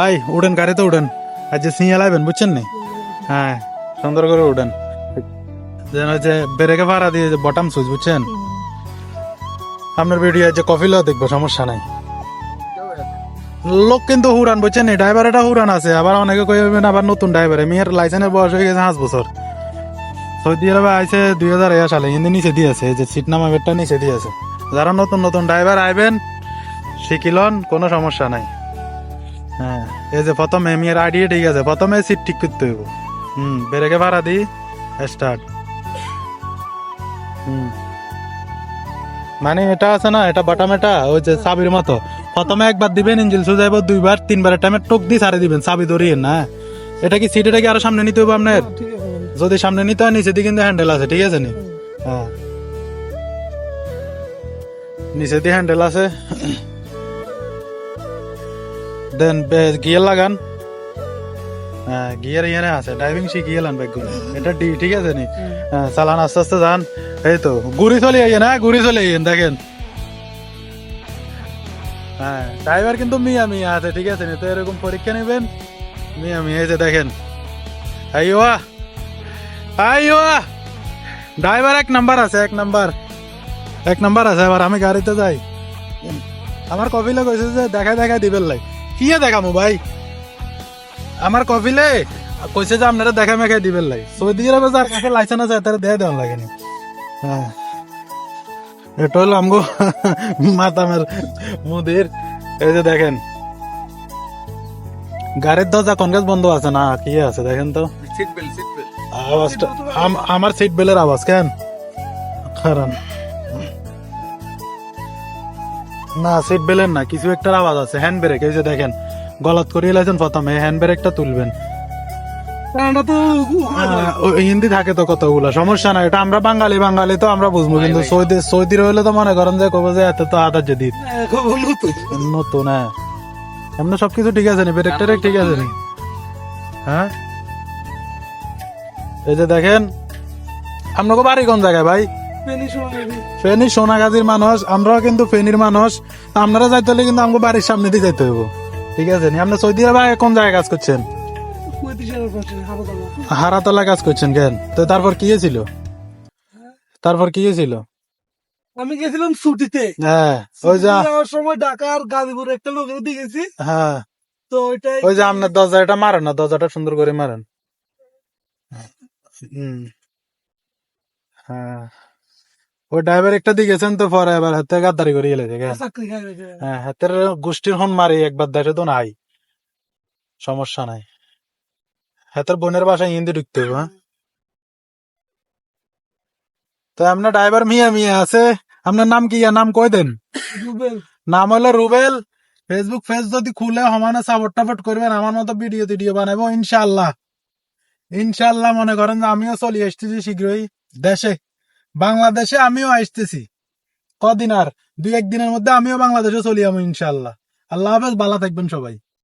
ভাই, উড়েন, গাড়িতে উড়েন। আর যে সিঁয়া লাইবেন বুঝছেন নি? হ্যাঁ সুন্দর করে উড়েন। যেন হচ্ছে ব্রেকে ভাড়া দিয়ে বটাম সুইচ বুঝছেন? আপনার ভিডিও যে কফি লো দেখব, সমস্যা নাই। লোক কিন্তু হুরান, বুঝছেন নি? ড্রাইভার এটা হুরান আছে। আবার অনেকে কইবেন আবার নতুন ড্রাইভার মেয়ের লাইসেন্সের বয়স হয়ে গেছে পাঁচ বছর। সৌদি আরবে আইছে দুই হাজার এগারো সালে কিন্তু নিচে দিয়েছে। যে সিট নামা নামাবেরটা নিচে দিয়েছে। যারা নতুন নতুন ড্রাইভার আইবেন, শিখিলন, কোনো সমস্যা নাই। হ্যাঁ এই যে প্রথমে মেয়ের আইডি ঠিক আছে প্রথমে সিট ঠিক করতে হইব। হুম ব্রেকে ভাড়া দি স্টার্ট হুম। মানে এটা আছে না এটা বটম এটা ওই যে চাবির মতো। প্রথমে একবার দিবেন ইঞ্জিল সুজাইব দুইবার তিনবার টাইমে টোক দিয়ে ছাড়ে দিবেন চাবি ধরিয়ে না? এটা কি সিট এটা কি আরও সামনে নিতে হবে আপনার? যদি সামনে নিতে হয় নিচে দিয়ে কিন্তু হ্যান্ডেল আছে ঠিক আছে নি? হ্যাঁ। নিচে দিয়ে হ্যান্ডেল আছে। দেন গিয়ার লাগান। হ্যাঁ গিয়ার ইয়ারে আছে ড্রাইভিং শিখিয়ে লান ব্যাগ এটা ডি ঠিক আছে নি? হ্যাঁ চালান আস্তে আস্তে যান। এই তো ঘুরি চলে আইয়েন হ্যাঁ ঘুরি চলে আইয়েন দেখেন। হ্যাঁ ড্রাইভার কিন্তু মিয়া মিয়া আছে ঠিক আছে নি? তো এরকম পরীক্ষা নেবেন? মিয়া মিয়া এই যে দেখেন। আইওয়া আইওয়া ড্রাইভার এক নাম্বার আছে এক নাম্বার এক নাম্বার আছে এবার আমি গাড়িতে যাই। আমার কপিলে কইছে যে দেখা দেখা দিবেন লাই কি দেখামু ভাই? আমার কপিলে কইছে যে আপনারা দেখা মেখাই দিবেন লাই সৌদি আরবে যার কাছে লাইসেন্স আছে তারা দিয়ে দেওয়া লাগেনি হ্যাঁ। এটা হলো আমগো মাতামের মুদির এই যে দেখেন। গাড়ির দরজা কনগাস বন্ধ আছে না কি আছে দেখেন তো। আওয়াজটা আম- আমার সিট বেলের আওয়াজ কেন? কারণ না সিট বেলের না কিছু একটার আওয়াজ আছে হ্যান্ড ব্রেক এই যে দেখেন গলত করিয়ে লাইছেন প্রথমে হ্যান্ড ব্রেকটা তুলবেন। তো হিন্দি থাকে তো কতগুলো সমস্যা না এটা আমরা বাঙালি বাঙালি তো আমরা বুঝব কিন্তু সৌদি সৌদি হলে তো মনে করেন যে কবে যে এত তো আদার যদি নতুন। নতুন হ্যাঁ। এমনি সবকিছু ঠিক আছে নি ব্রেক টেরেক ঠিক আছে নি? হ্যাঁ? এই যে দেখেন আপনাকে বাড়ি কোন জায়গায় ভাই? ফেনি সোনাগাজীর মানুষ আমরাও কিন্তু ফেনীর মানুষ। আপনারা যাইতে হলে কিন্তু আমাকে বাড়ির সামনে দিয়ে যাইতে হইব। ঠিক আছে নি? আপনি সৌদি আরবে কোন জায়গায় কাজ করছেন? হারাতলা কাজ করছেন কেন? তো তারপর কি ছিল তারপর কি ছিল আমি গেছিলাম ছুটিতে। হ্যাঁ ওই যে যাওয়ার সময় ঢাকার গাজীপুর একটা লোকের দিয়ে গেছি। হ্যাঁ। তো ওইটাই ওই যে আপনার দরজাটা মারেন না দরজাটা সুন্দর করে মারেন। হুম। হ্যাঁ। ওই ড্রাইভার একটা দিয়ে গেছেন তো পরে এবার হাতে গাদ্দারি করে গেলে হ্যাঁ হাতের গোষ্ঠীর হন মারি একবার দেশে তো নাই। সমস্যা নাই। হাতের বোনের বাসায় হিন্দি ঢুকতে হবে হ্যাঁ? তো আপনার ড্রাইভার মিয়া মিয়া আছে। আপনার নাম কি? নাম কই দেন? নাম হলো রুবেল। ফেসবুক পেজ যদি খুলে সমানে সাপোর্ট টাপোর্ট করবেন আমার মতো ভিডিও টিডিও বানাবো ইনশাল্লাহ ইনশাল্লাহ মনে করেন যে আমিও চলে আসতেছি শীঘ্রই দেশে। বাংলাদেশে আমিও আসতেছি। কদিন আর? দুই একদিনের মধ্যে আমিও বাংলাদেশে চলি যাব ইনশাল্লাহ আল্লাহ হাফেজ, ভালো থাকবেন সবাই।